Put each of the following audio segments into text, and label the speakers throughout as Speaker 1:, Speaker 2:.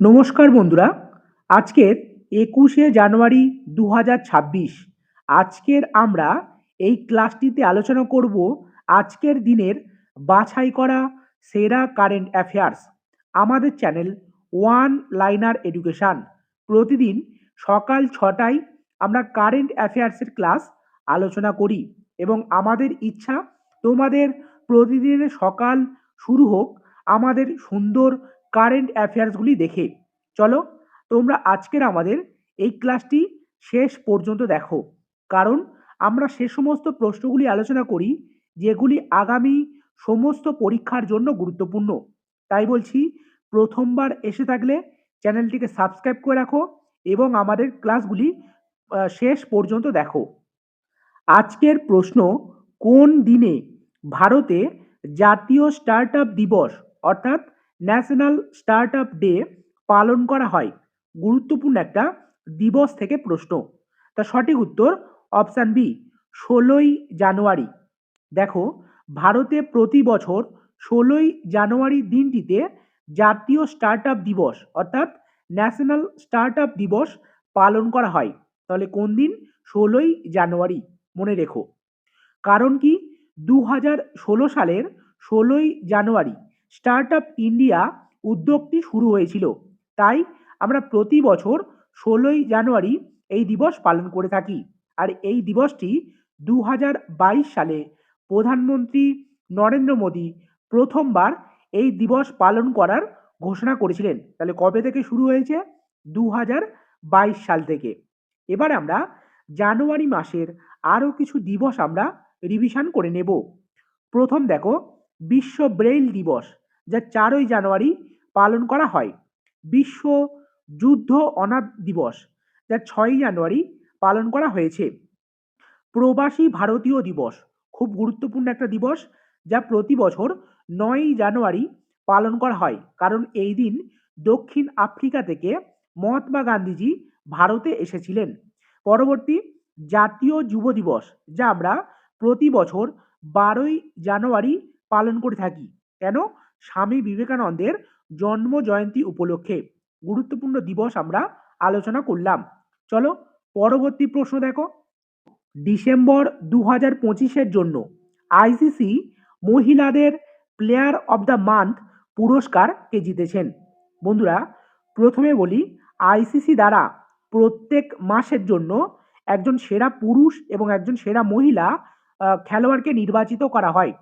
Speaker 1: নমস্কার বন্ধুরা আজকের একুশে জানুয়ারি দু হাজার ছাব্বিশ। আজকের আমরা এই ক্লাসটিতে আলোচনা করব আজকের দিনের বাছাই করা সেরা কারেন্ট অ্যাফেয়ার্স আমাদের চ্যানেল ওয়ান লাইনার এডুকেশান প্রতিদিন সকাল ছটায় আমরা কারেন্ট অ্যাফেয়ার্সের ক্লাস আলোচনা করি এবং আমাদের ইচ্ছা তোমাদের প্রতিদিনের সকাল শুরু হোক, আমাদের সুন্দর কারেন্ট অ্যাফেয়ার্সগুলি দেখে। চলো, তোমরা আজকের আমাদের এই ক্লাসটি শেষ পর্যন্ত দেখো। কারণ আমরা সে সমস্ত প্রশ্নগুলি আলোচনা করি, যেগুলি আগামী সমস্ত পরীক্ষার জন্য গুরুত্বপূর্ণ। তাই বলছি, প্রথমবার এসে থাকলে চ্যানেলটিকে সাবস্ক্রাইব করে রাখো এবং আমাদের ক্লাসগুলি শেষ পর্যন্ত দেখো। আজকের প্রশ্ন, কোন দিনে ভারতে জাতীয় স্টার্ট দিবস, অর্থাৎ ন্যাশনাল স্টার্ট আপ ডে পালন করা হয়। গুরুত্বপূর্ণ একটা দিবস থেকে প্রশ্ন। তা সঠিক উত্তর অপশান বি, ষোলোই জানুয়ারি। দেখো, ভারতে প্রতি বছর ষোলোই জানুয়ারি দিনটিতে জাতীয় স্টার্ট আপ দিবস অর্থাৎ ন্যাশনাল স্টার্ট আপ দিবস পালন করা হয়। তাহলে কোন দিন? ষোলোই জানুয়ারি। মনে রেখো। কারণ কি? দু হাজার ষোলো সালের ষোলোই জানুয়ারি। স্টার্ট আপ ইন্ডিয়া উদ্যোগটি শুরু হয়েছিল। তাই আমরা প্রতি বছর ষোলোই জানুয়ারি এই দিবস পালন করে থাকি। আর এই দিবসটি দু হাজার বাইশ সালে প্রধানমন্ত্রী নরেন্দ্র মোদী প্রথমবার এই দিবস পালন করার ঘোষণা করেছিলেন। তাহলে কবে থেকে শুরু হয়েছে? দু হাজার বাইশ সাল থেকে। এবার আমরা জানুয়ারি মাসের আরও কিছু দিবস আমরা রিভিশন করে নেব। প্রথম দেখো বিশ্ব ব্রেইল দিবস, যা চারই জানুয়ারি পালন করা হয়। বিশ্ব যুদ্ধ অনাথ দিবস, যা ছয়ই জানুয়ারি পালন করা হয়েছে। প্রবাসী ভারতীয় দিবস, খুব গুরুত্বপূর্ণ একটা দিবস, যা প্রতি বছর নয়ই জানুয়ারি পালন করা হয়। কারণ এই দিন দক্ষিণ আফ্রিকা থেকে মহাত্মা গান্ধীজি ভারতে এসেছিলেন। পরবর্তী জাতীয় যুব দিবস, যা আমরা প্রতি বছর বারোই জানুয়ারি পালন করে থাকি। কেন? স্বামী বিবেকানন্দের জন্ম জয়ন্তী উপলক্ষে গুরুত্বপূর্ণ দিবস আমরা আলোচনা করলাম। চলো পরবর্তী প্রশ্ন দেখো। ডিসেম্বর দু হাজার পঁচিশের জন্য আইসিসি মহিলাদের প্লেয়ার অব দ্য মান্থ পুরস্কার কে জিতেছেন? বন্ধুরা, প্রথমে বলি, আইসিসি দ্বারা প্রত্যেক মাসের জন্য একজন সেরা পুরুষ এবং একজন সেরা মহিলা খেলোয়াড়কে নির্বাচিত করা হয়।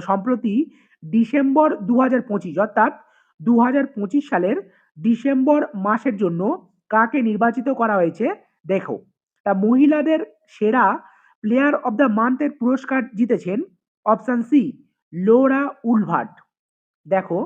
Speaker 1: সম্প্রতি ডিসেম্বর দু হাজার পঁচিশ অর্থাৎ দু হাজার পঁচিশ সালের ডিসেম্বর মাসের জন্য কাকে নির্বাচিত করা হয়েছে দেখো। তা মহিলাদের সেরা প্লেয়ার অব দ্য মান্থের পুরস্কার জিতেছেন অপশান সি লোরা উলভার্ট দেখো,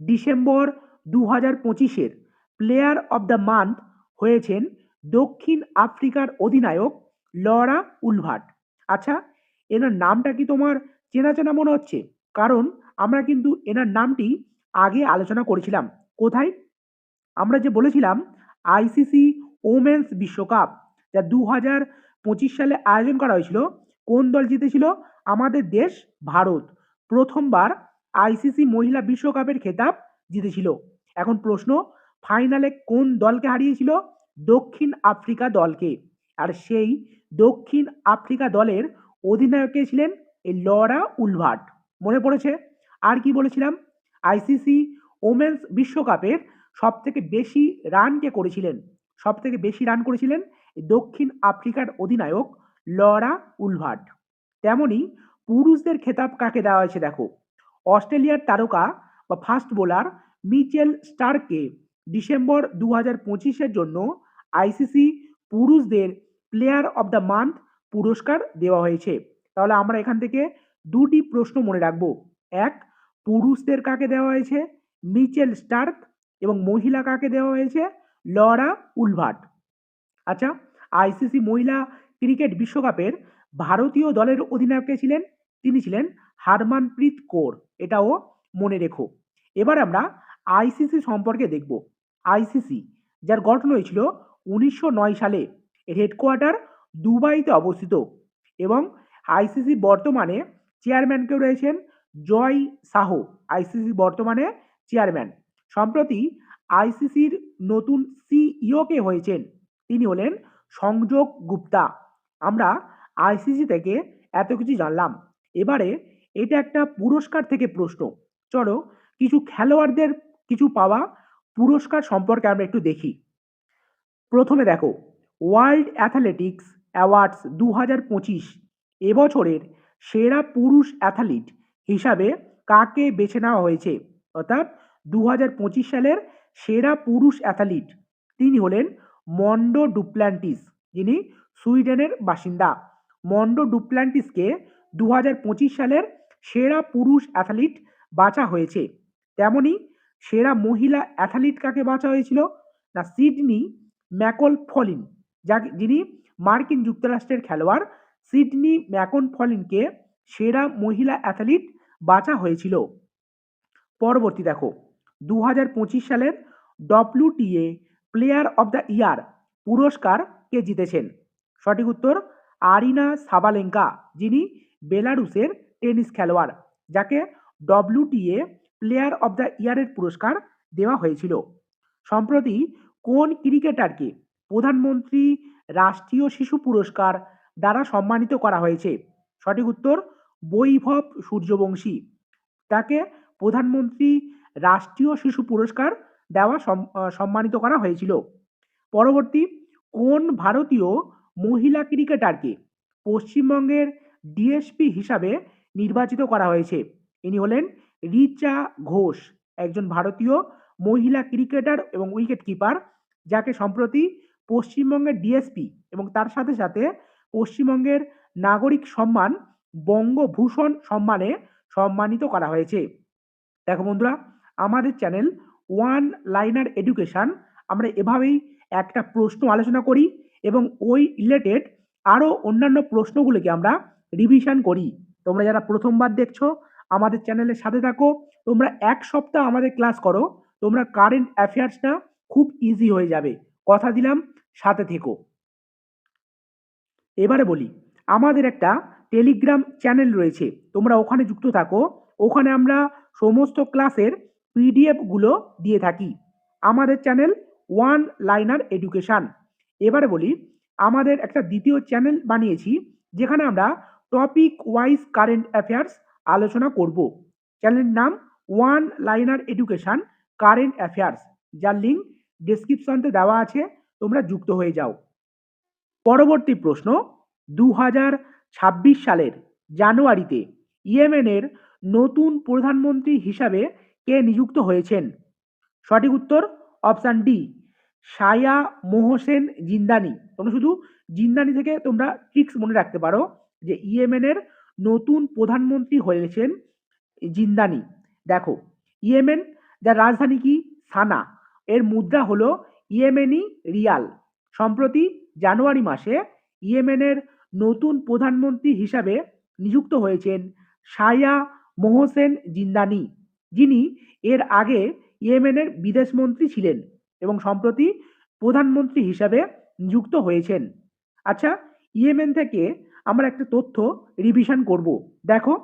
Speaker 1: ডিসেম্বর দু হাজার পঁচিশের প্লেয়ার অব দ্য মান্থ হয়েছেন দক্ষিণ আফ্রিকার অধিনায়ক লরা উলভার্ট আচ্ছা এনার নামটা কি তোমার চেনা চেনা মনে হচ্ছে। কারণ আমরা কিন্তু এনার নামটি আগে আলোচনা করেছিলাম। কোথায়? আমরা যে বলেছিলাম আইসিসি ওমেন্স বিশ্বকাপ, যা দু হাজার পঁচিশ সালে আয়োজন করা হয়েছিল, কোন দল জিতেছিল? আমাদের দেশ ভারত। প্রথমবার আইসিসি মহিলা বিশ্বকাপের খেতাব জিতেছিল। এখন প্রশ্ন, ফাইনালে কোন দলকে হারিয়েছিল? দক্ষিণ আফ্রিকা দলকে। আর সেই দক্ষিণ আফ্রিকা দলের অধিনায়কে ছিলেন? এই লরা উলভার্ট মনে পড়েছে? আর কি বলেছিলাম? আইসিসি ওমেন্স বিশ্বকাপের সব থেকে বেশি রান কে করেছিলেন? সব থেকে বেশি রান করেছিলেন দক্ষিণ আফ্রিকার অধিনায়ক লরা উলভার্ট তেমনি পুরুষদের খেতাব কাকে দেওয়া হয়েছে দেখো? অস্ট্রেলিয়ার তারকা বা ফাস্ট বোলার মিচেল স্টারকে ডিসেম্বর দু হাজার পঁচিশের জন্য আইসিসি পুরুষদের প্লেয়ার অব দ্য মান্থ পুরস্কার দেওয়া হয়েছে। তাহলে আমরা এখান থেকে দুটি প্রশ্ন মনে রাখব। এক, পুরুষদের কাকে দেওয়া হয়েছে? মিচেল স্টার্ক এবং মহিলা কাকে দেওয়া হয়েছে? লরা উলভাট আচ্ছা আইসিসি মহিলা ক্রিকেট বিশ্বকাপের ভারতীয় দলের অধিনায়ক কে ছিলেন? তিনি ছিলেন হারমানপ্রীত কৌর। এটাও মনে রেখো। এবার আমরা আইসিসি সম্পর্কে দেখব। আইসিসি যার গঠন হয়েছিল উনিশশো নয় সালে, এর হেডকোয়ার্টার দুবাইতে অবস্থিত এবং আইসিসি বর্তমানে চেয়ারম্যান কেউ রয়েছেন জয় সাহো, আইসিসি বর্তমানে চেয়ারম্যান। সম্প্রতি আইসিসির নতুন সিইও কে হয়েছেন, তিনি হলেন সংযোগ গুপ্তা। আমরা আইসিসি থেকে এত কিছু জানলাম। এবারে এটা একটা পুরস্কার থেকে প্রশ্ন। চলো কিছু খেলোয়াড়দের কিছু পাওয়া পুরস্কার সম্পর্কে আমরা একটু দেখি। প্রথমে দেখো, ওয়ার্ল্ড অ্যাথলেটিক্স অ্যাওয়ার্ডস দু হাজার পঁচিশ এবছরের সেরা পুরুষ অ্যাথলিট হিসাবে কাকে বেছে নেওয়া হয়েছে? অর্থাৎ দু হাজার পঁচিশ সালের সেরা পুরুষ অ্যাথলিট তিনি হলেন মন্ডো ডুপ্ল্যান্টিস যিনি সুইডেনের বাসিন্দা। মন্ডো ডুপ্ল্যান্টিসকে দু হাজার পঁচিশ সালের সেরা পুরুষ অ্যাথলিট বাছা হয়েছে। তেমনি সেরা মহিলা অ্যাথলিট কাকে বাছা হয়েছিল? না, সিডনি ম্যাকল ফলিন যাকে, যিনি মার্কিন যুক্তরাষ্ট্রের খেলোয়াড় সিডনি ম্যাকন ফলিনকে সেরা মহিলা অ্যাথলিট বাছা হয়েছিল। পরবর্তী দেখো দু পঁচিশ সালের WTA player of the year পুরস্কার কে জিতেছেন? সঠিক উত্তর, আরিনা সাবালেঙ্কা, যিনি বেলারুসের টেনিস খেলোয়াড়, যাকে ডব্লিউটিএ প্লেয়ার অব দ্য ইয়ারের পুরস্কার দেওয়া হয়েছিল। সম্প্রতি কোন ক্রিকেটারকে প্রধানমন্ত্রী রাষ্ট্রীয় শিশু পুরস্কার দ্বারা সম্মানিত করা হয়েছে। সঠিক উত্তর, বৈভব সূর্যবংশী। তাকে প্রধানমন্ত্রী রাষ্ট্রীয় শিশু পুরস্কার দেওয়া সম্মানিত করা হয়েছিল। পরবর্তী, কোন ভারতীয় মহিলা ক্রিকেটারকে পশ্চিমবঙ্গের ডিএসপি হিসাবে নির্বাচিত করা হয়েছে? ইনি হলেন রিচা ঘোষ, একজন ভারতীয় মহিলা ক্রিকেটার এবং উইকেট কিপার যাকে সম্প্রতি পশ্চিমবঙ্গের ডিএসপি এবং তার সাথে সাথে পশ্চিমবঙ্গের নাগরিক সম্মান, বঙ্গভূষণ সম্মানে সম্মানিত করা হয়েছে। দেখো বন্ধুরা, আমাদের চ্যানেল ওয়ান লাইনার এডুকেশান, আমরা এভাবেই একটা প্রশ্ন আলোচনা করি এবং ওই রিলেটেড আরও অন্যান্য প্রশ্নগুলোকে আমরা রিভিশন করি। তোমরা যারা প্রথমবার দেখছ, আমাদের চ্যানেলের সাথে থাকো, তোমরা এক সপ্তাহ আমাদের ক্লাস করো, তোমরা কারেন্ট অ্যাফেয়ার্সটা খুব ইজি হয়ে যাবে। কথা দিলাম, সাথে থেকো। এবারে বলি, আমাদের একটা টেলিগ্রাম চ্যানেল রয়েছে, তোমরা ওখানে যুক্ত থাকো, ওখানে আমরা সমস্ত ক্লাসের পিডিএফগুলো দিয়ে থাকি। আমাদের চ্যানেল ওয়ান লাইনার এডুকেশান এবারে বলি, আমাদের একটা দ্বিতীয় চ্যানেল বানিয়েছি, যেখানে আমরা টপিক ওয়াইজ কারেন্ট অ্যাফেয়ার্স আলোচনা করব। চ্যানেলের নাম one liner education current affairs যার লিঙ্ক ডেসক্রিপশনতে দেওয়া আছে, তোমরা যুক্ত হয়ে যাও। পরবর্তী প্রশ্ন দু হাজার ছাব্বিশ সালের জানুয়ারিতে ইয়েমেনের নতুন প্রধানমন্ত্রী হিসাবে কে নিযুক্ত হয়েছেন? সঠিক উত্তর, অপশান ডি সায়া মোহসেন জিন্দানি। তোমরা শুধু জিন্দানি থেকে তোমরা ট্রিক্স মনে রাখতে পারো যে ইয়েমেনের নতুন প্রধানমন্ত্রী হয়েছেন জিন্দানি। দেখো, ইয়েমেন, যার রাজধানী কি? সানা। এর মুদ্রা হলো ইয়েমেনি রিয়াল। সম্প্রতি জানুয়ারি মাসে ইয়েমেনের নতুন প্রধানমন্ত্রী হিসাবে নিযুক্ত হয়েছেন সায়া মোহসেন জিন্দানি। যিনি এর আগে ইয়েমেনের বিদেশমন্ত্রী ছিলেন এবং সম্প্রতি প্রধানমন্ত্রী হিসাবে নিযুক্ত হয়েছেন। আচ্ছা ইয়েমেন থেকে আমরা একটা তথ্য রিভিশন করব। দেখো,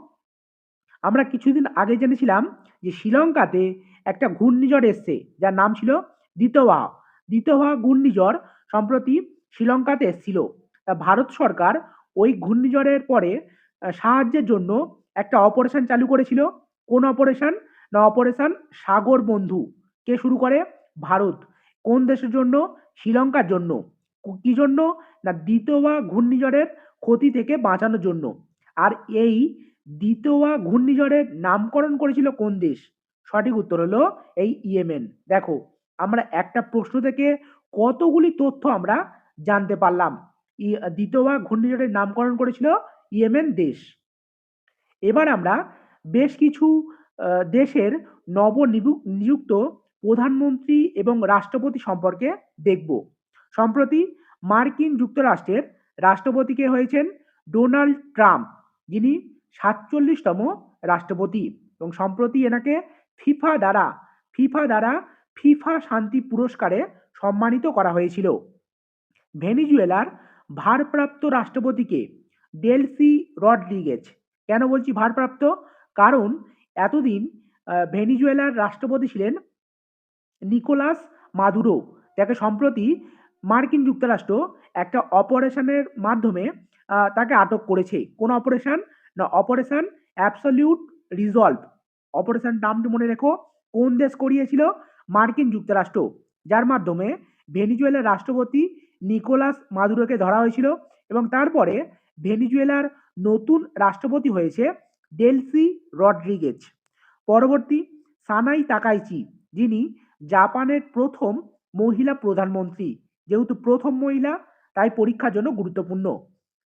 Speaker 1: আমরা কিছুদিন আগে জেনেছিলাম যে শ্রীলঙ্কাতে একটা ঘূর্ণিঝড় এসছে, যার নাম ছিল দ্বিতওয়া দ্বিতওয়া ঘূর্ণিঝড় সম্প্রতি শ্রীলঙ্কাতে এসছিল। তা ভারত সরকার ওই ঘূর্ণিঝড়ের পরে সাহায্যের জন্য একটা অপারেশন চালু করেছিল। কোন অপারেশন না অপারেশন সাগর বন্ধু। কে শুরু করে? ভারত। কোন দেশের জন্য? শ্রীলঙ্কার জন্য। কি জন্য? না দ্বিতীয় ঘূর্ণিঝড়ের ক্ষতি থেকে বাঁচানোর জন্য। আর এই দ্বিতীয় ঘূর্ণিঝড়ের নামকরণ করেছিল কোন দেশ? সঠিক উত্তর হলো এই ইয়েমেন। দেখো, আমরা একটা প্রশ্ন থেকে কতগুলি তথ্য আমরা জানতে পারলাম। ই- দ্বিতীয় ঘূর্ণিঝড়ের নামকরণ করেছিল ইয়েমেন দেশ। এবার আমরা বেশ কিছু দেশের নবনিযু- নিযুক্ত প্রধানমন্ত্রী এবং রাষ্ট্রপতি সম্পর্কে দেখব। সম্প্রতি মার্কিন যুক্তরাষ্ট্রের রাষ্ট্রপতিকে হয়েছেন ডোনাল্ড ট্রাম্প। যিনি সাতচল্লিশতম রাষ্ট্রপতি এবং সম্প্রতি এনাকে ফিফা দ্বারা ফিফা দ্বারা ফিফা শান্তি পুরস্কারে সম্মানিত করা হয়েছিল। ভেনিজুয়েলার ভারপ্রাপ্ত রাষ্ট্রপতিকে ডেলসি রডরিগেজ। কেন বলছি ভারপ্রাপ্ত? কারণ এতদিন ভেনিজুয়েলার রাষ্ট্রপতি ছিলেন নিকোলাস মাদুরো। যাকে সম্প্রতি মার্কিন যুক্তরাষ্ট্র একটা অপারেশনের মাধ্যমে তাকে আটক করেছে। কোন অপারেশন? না, অপারেশন অ্যাবসলিউট রিজলভ। অপারেশন নামটি মনে রেখো। কোন দেশ করিয়েছিল? মার্কিন যুক্তরাষ্ট্র। যার মাধ্যমে ভেনিজুয়েলার রাষ্ট্রপতি নিকোলাস মাদুরোকে ধরা হয়েছিল এবং তারপরে ভেনিজুয়েলার নতুন রাষ্ট্রপতি হয়েছে ডেলসি রড্রিগেজ। পরবর্তী সানাই তাকাইচি, যিনি জাপানের প্রথম মহিলা প্রধানমন্ত্রী। যেহেতু প্রথম মহিলা, তাই পরীক্ষার জন্য গুরুত্বপূর্ণ।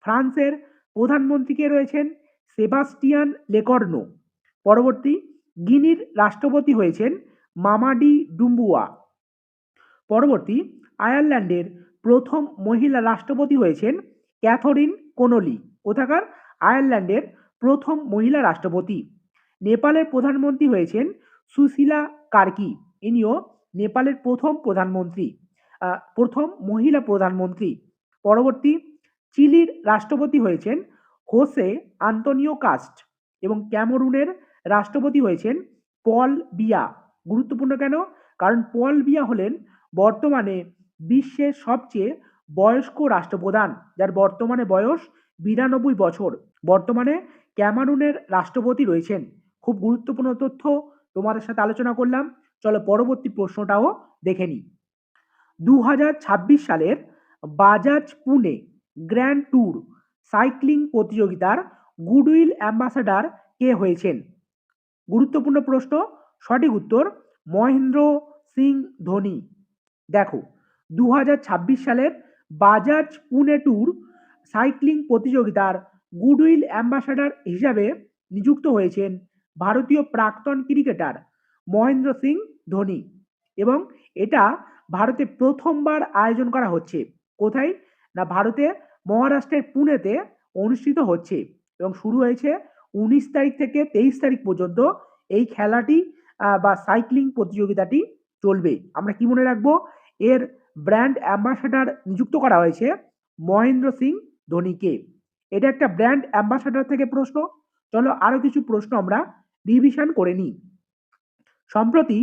Speaker 1: ফ্রান্সের প্রধানমন্ত্রী কে রয়েছেন? Sebastien Lecornu. পরবর্তী গিনির রাষ্ট্রপতি হয়েছেন মামাডি ডুম্বুয়া। পরবর্তী আয়ারল্যান্ডের প্রথম মহিলা রাষ্ট্রপতি হয়েছেন ক্যাথরিন কোনলি, কোথাকার আয়ারল্যান্ডের প্রথম মহিলা রাষ্ট্রপতি। নেপালের প্রধানমন্ত্রী হয়েছেন সুশীলা কার্কি, ইনিও নেপালের প্রথম প্রধানমন্ত্রী প্রথম মহিলা প্রধানমন্ত্রী। পরবর্তী চিলির রাষ্ট্রপতি হয়েছেন হোসে আন্তোনিও কাস্ট এবং ক্যামরুনের রাষ্ট্রপতি হয়েছেন পল বিয়া। গুরুত্বপূর্ণ কেন? কারণ পল বিয়া হলেন বর্তমানে বিশ্বের সবচেয়ে বয়স্ক রাষ্ট্রপ্রধান, যার বর্তমানে বয়স বিরানব্বই বছর। বর্তমানে ক্যামারুনের রাষ্ট্রপতি রয়েছেন। খুব গুরুত্বপূর্ণ তথ্য তোমাদের সাথে আলোচনা করলাম। চলো পরবর্তী প্রশ্নটাও দেখে নিই। দু হাজার ছাব্বিশ সালের Bajaj Pune grand tour cycling প্রতিযোগিতার গুডউইল অ্যাম্বাসাডার কে হয়েছেন? গুরুত্বপূর্ণ প্রশ্ন, সঠিক উত্তর মহেন্দ্র সিং ধোনি। দেখো দু হাজার ছাব্বিশ সালের বাজাজ পুনে ট্যুর সাইক্লিং প্রতিযোগিতার গুডউইল অ্যাম্বাসাডার হিসাবে নিযুক্ত হয়েছেন ভারতীয় প্রাক্তন ক্রিকেটার মহেন্দ্র সিং ধোনি এবং এটা ভারতে প্রথমবার আয়োজন করা হচ্ছে। কোথায়? না, ভারতে, মহারাষ্ট্রের পুনেতে অনুষ্ঠিত হচ্ছে এবং শুরু হয়েছে উনিশ তারিখ থেকে তেইশ তারিখ পর্যন্ত এই খেলাটি বা সাইক্লিং প্রতিযোগিতাটি চলবে। আমরা কি মনে রাখব? এর ব্র্যান্ড অ্যাম্বাসাডার নিযুক্ত করা হয়েছে মহেন্দ্র সিং ধোনিকে। এটা একটা ব্র্যান্ড অ্যাম্বাসাডার থেকে প্রশ্ন। চলো আরও কিছু প্রশ্ন আমরা রিভিশন করে নিই। সম্প্রতি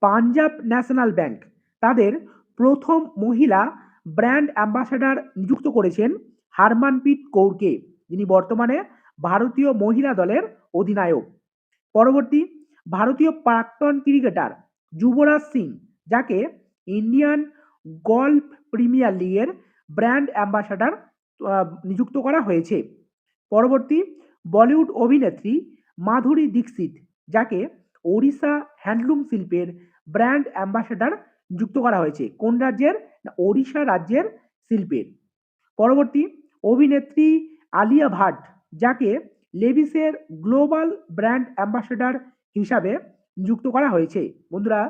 Speaker 1: পাঞ্জাব ন্যাশনাল ব্যাংক তাদের প্রথম মহিলা ব্র্যান্ড অ্যাম্বাসাডার নিযুক্ত করেছেন হারমানপ্রীত কৌরকে, যিনি বর্তমানে ভারতীয় মহিলা দলের অধিনায়ক। পরবর্তী ভারতীয় প্রাক্তন ক্রিকেটার যুবরাজ সিং, যাকে ইন্ডিয়ান গল্ফ প্রিমিয়ার লিগের ব্র্যান্ড অ্যাম্বাসাডার নিযুক্ত করা হয়েছে। পরবর্তী বলিউড অভিনেত্রী মাধুরী দীক্ষিত, যাকে ওড়িশা হ্যান্ডলুম শিল্পের ব্র্যান্ড অ্যাম্বাসাডার যুক্ত করা হয়েছে। কোন রাজ্যের? ওড়িশা রাজ্যের শিল্পের। পরবর্তী অভিনেত্রী আলিয়া ভাট, যাকে লেভিসের গ্লোবাল ব্র্যান্ড অ্যাম্বাসাডার হিসাবে নিযুক্ত করা হয়েছে। বন্ধুরা,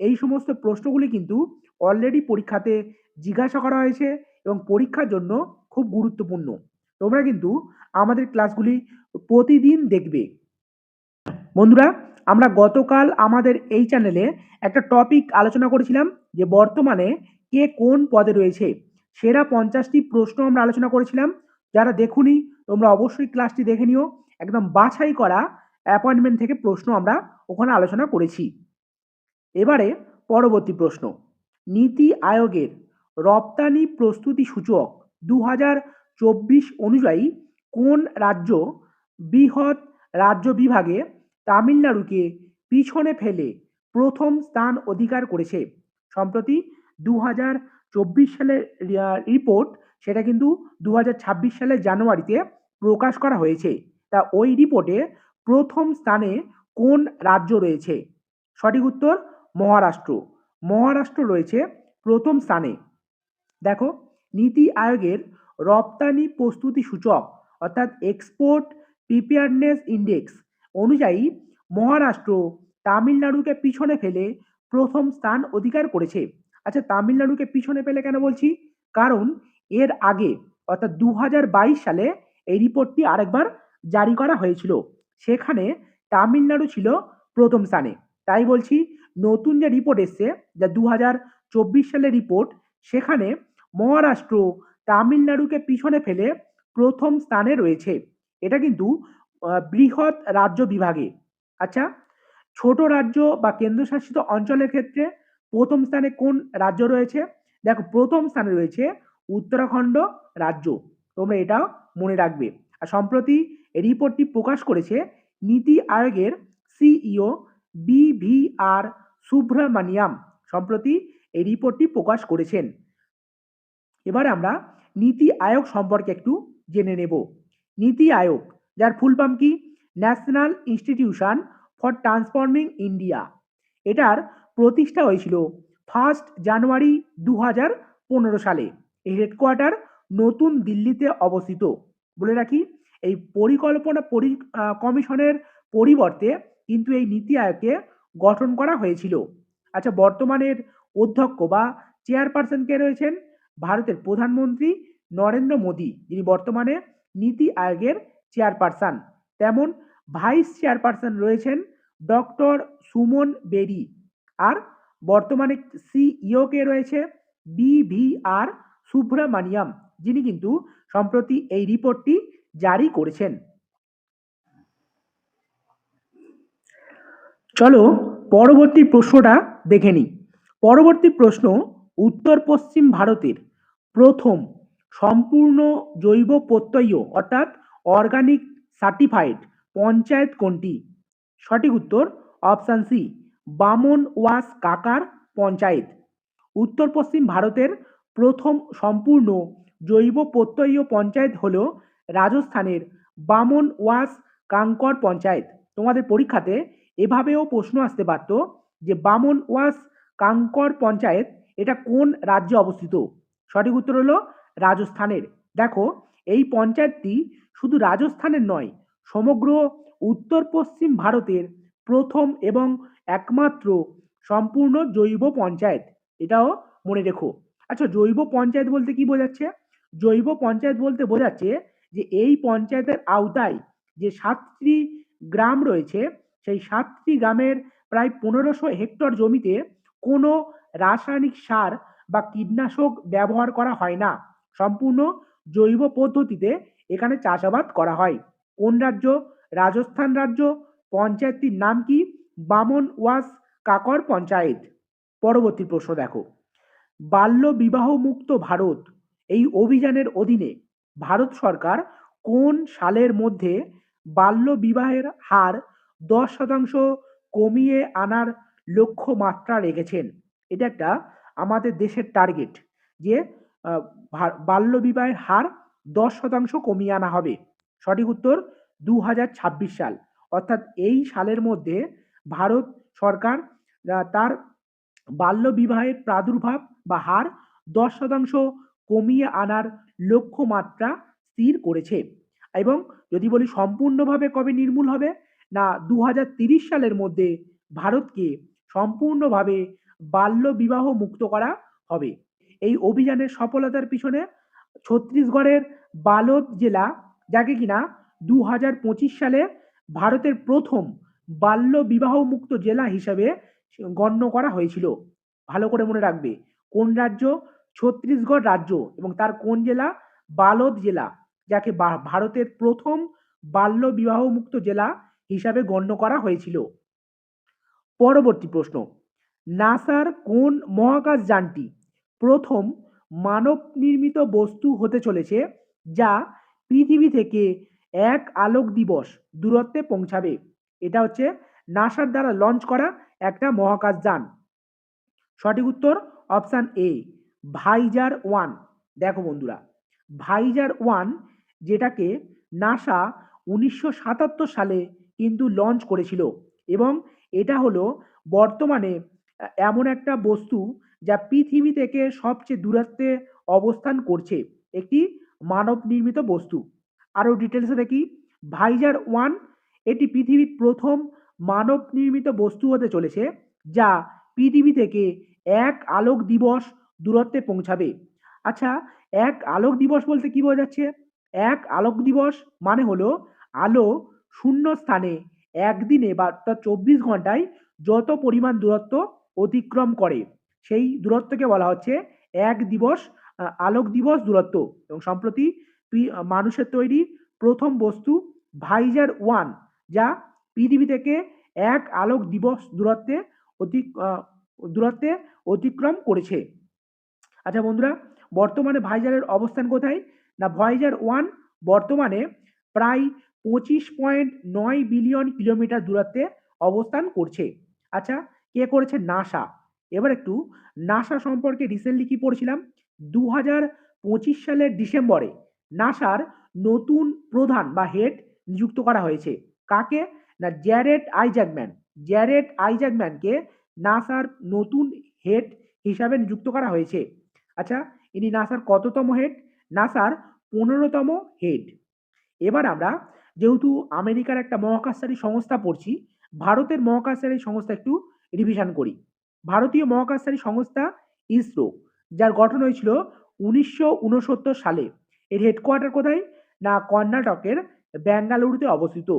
Speaker 1: এই সমস্ত প্রশ্নগুলি কিন্তু অলরেডি পরীক্ষাতে জিজ্ঞাসা করা হয়েছে এবং পরীক্ষার জন্য খুব গুরুত্বপূর্ণ। তোমরা কিন্তু আমাদের ক্লাসগুলি প্রতিদিন দেখবে। বন্ধুরা, আমরা গতকাল আমাদের এই চ্যানেলে একটা টপিক আলোচনা করেছিলাম যে বর্তমানে কে কোন পদে রয়েছে। সেরা পঞ্চাশটি প্রশ্ন আমরা আলোচনা করেছিলাম। যারা দেখুনি, তোমরা অবশ্যই ক্লাসটি দেখে নিও। একদম বাছাই করা অ্যাপয়েন্টমেন্ট থেকে প্রশ্ন আমরা ওখানে আলোচনা করেছি। এবারে পরবর্তী প্রশ্ন। নীতি আয়োগের রপ্তানি প্রস্তুতি সূচক দু হাজার চব্বিশ অনুযায়ী কোন রাজ্য বৃহৎ রাজ্য বিভাগে তামিলনাড়ুকে পিছনে ফেলে প্রথম স্থান অধিকার করেছে? সম্প্রতি দু হাজার চব্বিশ সালের রিপোর্ট সেটা কিন্তু দু হাজার ছাব্বিশ সালের জানুয়ারিতে প্রকাশ করা হয়েছে। তা ওই রিপোর্টে প্রথম স্থানে কোন রাজ্য রয়েছে? সঠিক উত্তর মহারাষ্ট্র। মহারাষ্ট্র রয়েছে প্রথম স্থানে। দেখো, নীতি আয়োগের রপ্তানি প্রস্তুতি সূচক, অর্থাৎ এক্সপোর্ট প্রিপেয়ারনেস ইন্ডেক্স অনুযায়ী মহারাষ্ট্র তামিলনাড়ুকে পিছনে ফেলে প্রথম স্থান অধিকার করেছে। আচ্ছা তামিলনাড়ুকে পিছনে ফেলে কেন বলছি? কারণ এর আগে, অর্থাৎ দু হাজার বাইশ সালে এই রিপোর্টটি আরেকবার জারি করা হয়েছিল। সেখানে তামিলনাড়ু ছিল প্রথম স্থানে। তাই বলছি নতুন যে রিপোর্ট এসছে, যা দু হাজার চব্বিশ সালের রিপোর্ট সেখানে মহারাষ্ট্র তামিলনাড়ুকে পিছনে ফেলে প্রথম স্থানে রয়েছে। এটা কিন্তু বৃহৎ রাজ্য বিভাগে। আচ্ছা ছোট রাজ্য বা কেন্দ্রশাসিত অঞ্চলের ক্ষেত্রে প্রথম স্থানে কোন রাজ্য রয়েছে? দেখো, প্রথম স্থানে রয়েছে উত্তরাখণ্ড রাজ্য। তোমরা এটাও মনে রাখবে। আর সম্প্রতি রিপোর্টটি প্রকাশ করেছে নীতি আয়োগের সিইও বিভিআর সুব্রমণিয়াম সম্প্রতি এই রিপোর্টটি প্রকাশ করেছেন। এবার আমরা নীতি আয়োগ সম্পর্কে একটু জেনে নেব। নীতি আয়োগ, যার ফুল কি? National institution for transforming India এটার প্রতিষ্ঠা হয়েছিল ফার্স্ট জানুয়ারি দু হাজার পনেরো সালে। এই হেডকোয়ার্টার নতুন দিল্লিতে অবস্থিত। বলে রাখি, এই পরিকল্পনা পরি কমিশনের পরিবর্তে কিন্তু এই নীতি আয়োগকে গঠন করা হয়েছিল। আচ্ছা বর্তমানের অধ্যক্ষ বা চেয়ারপারসন কে রয়েছেন? ভারতের প্রধানমন্ত্রী নরেন্দ্র মোদী, যিনি বর্তমানে নীতি আয়োগের চেয়ারপারসন তেমন ভাইস চেয়ারপারসন রয়েছেন ডক্টর সুমন বেরি। আর বর্তমানে সিইও কে রয়েছে বিভিআর সুব্রমণিয়াম, যিনি কিন্তু সম্প্রতি এই রিপোর্টটি জারি করেছেন। চলো পরবর্তী প্রশ্নটা দেখে নিই। পরবর্তী প্রশ্ন, উত্তর পশ্চিম ভারতের প্রথম সম্পূর্ণ জৈব প্রত্যয় অর্থাৎ অর্গানিক সার্টিফাইড পঞ্চায়েত কোনটি? সঠিক উত্তর অপশান সি বামন ওয়াস কাকার পঞ্চায়েত। উত্তর পশ্চিম ভারতের প্রথম সম্পূর্ণ জৈব প্রত্যয় পঞ্চায়েত হল রাজস্থানের বামন ওয়াস কাঙ্কর পঞ্চায়েত। তোমাদের পরীক্ষাতে এভাবেও প্রশ্ন আসতে পারত যে বামন ওয়াস কাঙ্কর পঞ্চায়েত এটা কোন রাজ্যে অবস্থিত? সঠিক উত্তর হলো রাজস্থানের। দেখো, এই পঞ্চায়েতটি শুধু রাজস্থানের নয়, সমগ্র উত্তর পশ্চিম ভারতের প্রথম এবং একমাত্র সম্পূর্ণ জৈব পঞ্চায়েত। এটাও মনে রেখো। আচ্ছা জৈব পঞ্চায়েত বলতে কি বোঝাচ্ছে? জৈব পঞ্চায়েত বলতে বোঝাচ্ছে যে এই পঞ্চায়েতের আওতায় যে সাতটি গ্রাম রয়েছে সেই সাতটি গ্রামের প্রায় পনেরোশো হেক্টর জমিতে কোনো রাসায়নিক সার বা কীটনাশক ব্যবহার করা হয় না। সম্পূর্ণ জৈব পদ্ধতিতে এখানে চাষাবাদ করা হয়। কোন রাজ্য? রাজস্থান রাজ্য। পঞ্চায়েতটির নাম কি? বামন ওয়াস কাকর পঞ্চায়েত। পরবর্তী প্রশ্ন দেখো। বাল্য বিবাহ মুক্ত ভারত এই অভিযানের অধীনে ভারত সরকার কোন সালের মধ্যে বাল্য বিবাহের হার দশ শতাংশ কমিয়ে আনার লক্ষ্যমাত্রা রেখেছেন। এটা একটা আমাদের দেশের টার্গেট যে আহ, ভা- বাল্য বিবাহের হার দশ শতাংশ কমিয়ে আনা হবে। সঠিক উত্তর দু হাজার ছাব্বিশ সাল। অর্থাৎ এই সালের মধ্যে ভারত সরকার তার বাল্য বিবাহের প্রাদুর্ভাব বা হার দশ শতাংশ কমিয়ে আনার লক্ষ্যমাত্রা স্থির করেছে। এবং যদি বলি সম্পূর্ণভাবে কবে নির্মূল হবে না দু সালের মধ্যে ভারতকে সম্পূর্ণভাবে বাল্য বিবাহ মুক্ত করা হবে। এই অভিযানের সফলতার পিছনে ছত্তিশগড়ের বালোদ জেলা, যাকে কিনা দু হাজার পঁচিশ সালে ভারতের প্রথম বাল্য বিবাহ মুক্ত জেলা হিসাবে গণ্য করা হয়েছিল। ভালো করে মনে রাখবে, কোন রাজ্য? ছত্তিশগড় রাজ্য এবং তার কোন জেলা? বালোদ জেলা, যাকে ভারতের প্রথম বাল্য বিবাহ মুক্ত জেলা হিসাবে গণ্য করা হয়েছিল। পরবর্তী প্রশ্ন, নাসার কোন মহাকাশ যানটি প্রথম মানব নির্মিত বস্তু হতে চলেছে যা পৃথিবী থেকে এক আলোক দিবস দূরত্বে পৌঁছাবে? এটা হচ্ছে নাসার দ্বারা লঞ্চ করা একটা মহাকাশ যান। সঠিক উত্তর অপশান এ ভাইজার ওয়ান। দেখো বন্ধুরা, ভাইজার ওয়ান যেটাকে নাসা উনিশশো সাতাত্তর সালে কিন্তু লঞ্চ করেছিল। এবং এটা হলো বর্তমানে এমন একটা বস্তু যা পৃথিবী থেকে সবচেয়ে দূরত্বে অবস্থান করছে। একটি মানব নির্মিত বস্তু। আরও ডিটেলসে দেখি। ভাইজার ওয়ান এটি পৃথিবীর প্রথম মানব নির্মিত বস্তু হতে চলেছে, যা পৃথিবী থেকে এক আলোক দিবস দূরত্বে পৌঁছাবে। আচ্ছা এক আলোক দিবস বলতে কি বোঝাচ্ছে? এক আলোক দিবস মানে হলো আলো শূন্য স্থানে একদিনে বা অর্থাৎ চব্বিশ ঘন্টায় যত পরিমাণ দূরত্ব অতিক্রম করে। সেই দূরত্বকে বলা হচ্ছে এক দিবস আলোক দিবস দূরত্ব। এবং সম্প্রতি মানুষের তৈরি প্রথম বস্তু ভাইজার ওয়ান, যা পৃথিবী থেকে এক আলোক দিবস দূরত্বে অতি দূরত্বে অতিক্রম করেছে। আচ্ছা বন্ধুরা, বর্তমানে ভাইজারের অবস্থান কোথায়? না ভয়েজার ওয়ান বর্তমানে প্রায় পঁচিশ পয়েন্ট নয় বিলিয়ন কিলোমিটার দূরত্বে অবস্থান করছে। আচ্ছা কে করেছে? নাসা। এবার একটু নাসা সম্পর্কে রিসেন্টলি কি পড়ছিলাম? দু হাজার পঁচিশ সালের ডিসেম্বরে নাসার নতুন প্রধান বা হেড নিযুক্ত করা হয়েছে। কাকে? না জ্যারেট আইজ্যাকম্যান। জ্যারেট আইজ্যাকম্যানকে নাসার নতুন হেড হিসাবে নিযুক্ত করা হয়েছে। আচ্ছা ইনি নাসার কততম হেড নাসার পনেরোতম হেড এবার আমরা যেহেতু আমেরিকার একটা মহাকাশচারী সংস্থা পড়ছি, ভারতের মহাকাশচারী সংস্থা একটু রিভিশন করি। ভারতীয় মহাকাশচারী সংস্থা ইসরো, যার গঠন হয়েছিল উনিশশো উনসত্তর সালে। এর হেডকোয়ার্টার কোথায়? না, কর্ণাটকের বেঙ্গালুরুতে অবস্থিত।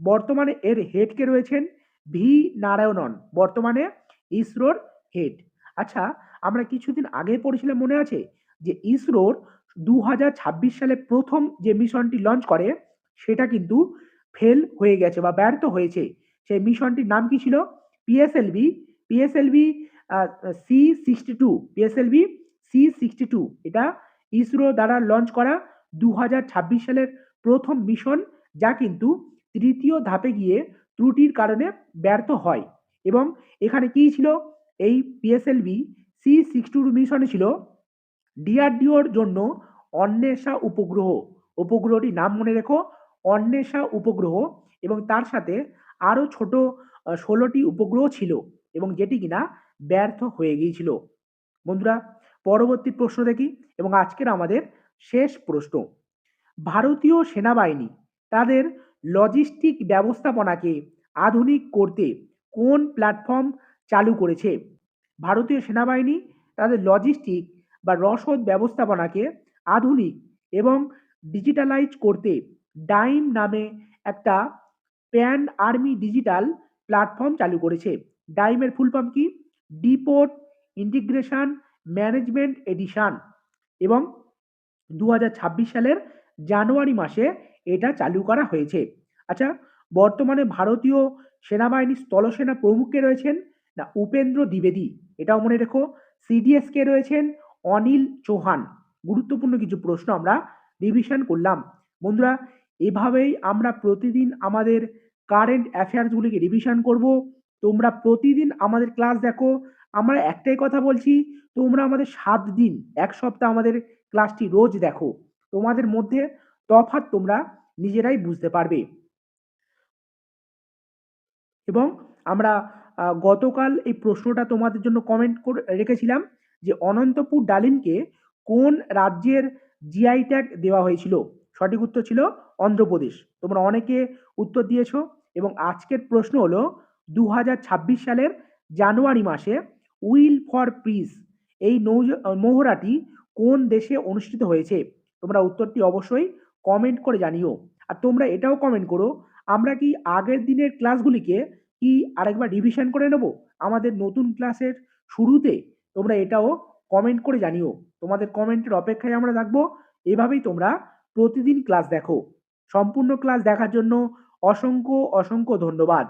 Speaker 1: বর্তমানে এর হেডকে রয়েছেন ভি নারায়ণন। বর্তমানে ইসরোর হেড আচ্ছা আমরা কিছুদিন আগে পড়েছিলাম মনে আছে যে ইসরোর দু হাজার ছাব্বিশ সালে প্রথম যে মিশনটি লঞ্চ করে সেটা কিন্তু ফেল হয়ে গেছে বা ব্যর্থ হয়েছে। সেই মিশনটির নাম কি ছিল? PSLV PSLV C sixty two PSLV C sixty two এটা ইসরো দ্বারা লঞ্চ করা দু হাজার ছাব্বিশ সালের প্রথম মিশন যা কিন্তু তৃতীয় ধাপে গিয়ে ত্রুটির কারণে ব্যর্থ হয়। এবং এখানে কি ছিল? এই পিএসএলভি সি সিক্সটি টু মিশনে ছিল ডিআরডিওর জন্য অন্বেষা উপগ্রহ। উপগ্রহটির নাম মনে রেখো। অন্বেষা উপগ্রহ এবং তার সাথে আরও ছোট ষোলোটি উপগ্রহ ছিল এবং যেটি কিনা ব্যর্থ হয়ে গিয়েছিল। বন্ধুরা, পরবর্তী প্রশ্ন দেখি এবং আজকের আমাদের শেষ প্রশ্ন। ভারতীয় সেনাবাহিনী তাদের লজিস্টিক ব্যবস্থাপনাকে আধুনিক করতে কোন প্ল্যাটফর্ম চালু করেছে? ভারতীয় সেনাবাহিনী তাদের লজিস্টিক বা রসদ ব্যবস্থাপনাকে আধুনিক এবং ডিজিটালাইজ করতে ডাইম নামে একটা প্যান আর্মি ডিজিটাল প্ল্যাটফর্ম চালু করেছে। ডাইমের ফুল ফর্ম কি? ডিপোর্ট ইন্টিগ্রেশন ম্যানেজমেন্ট এডিশন এবং দু হাজার ছাব্বিশ সালের জানুয়ারি মাসে এটা চালু করা হয়েছে। আচ্ছা বর্তমানে ভারতীয় সেনাবাহিনীর স্থলসেনা প্রমুখকে রয়েছেন? না, উপেন্দ্র দ্বিবেদী। এটাও মনে রেখো সিডিএসকে রয়েছেন অনিল চৌহান। গুরুত্বপূর্ণ কিছু প্রশ্ন আমরা রিভিশন করলাম। বন্ধুরা এভাবেই আমরা প্রতিদিন আমাদের কারেন্ট অ্যাফেয়ার্সগুলিকে রিভিশন করব। তোমরা প্রতিদিন আমাদের ক্লাস দেখো। আমরা একটাই কথা বলছি, তোমরা আমাদের সাত দিন, এক সপ্তাহ আমাদের ক্লাসটি রোজ দেখো। তোমাদের মধ্যে তফাৎ তোমরা নিজেরাই বুঝতে পারবে। এবং আমরা গতকাল এই প্রশ্নটা তোমাদের জন্য কমেন্ট করে রেখেছিলাম যে অনন্তপুর ডালিমকে কোন রাজ্যের জিআই ট্যাগ দেওয়া হয়েছিল? সঠিক উত্তর ছিল অন্ধ্রপ্রদেশ। তোমরা অনেকে উত্তর দিয়েছ এবং আজকের প্রশ্ন হলো দু হাজার ছাব্বিশ সালের জানুয়ারি মাসে উইল ফর পিস এই নৌ, মহড়াটি কোন দেশে অনুষ্ঠিত হয়েছে? তোমরা উত্তরটি অবশ্যই কমেন্ট করে জানিও। আর তোমরা এটাও কমেন্ট করো, আমরা কি আগের দিনের ক্লাসগুলিকে কি আরেকবার রিভিশন করে নেব? আমাদের নতুন ক্লাসের শুরুতে তোমরা এটাও কমেন্ট করে জানিও। তোমাদের কমেন্টের অপেক্ষায় আমরা থাকব। এভাবেই তোমরা প্রতিদিন ক্লাস দেখো। সম্পূর্ণ ক্লাস দেখার জন্য অসংখ্য অসংখ্য ধন্যবাদ।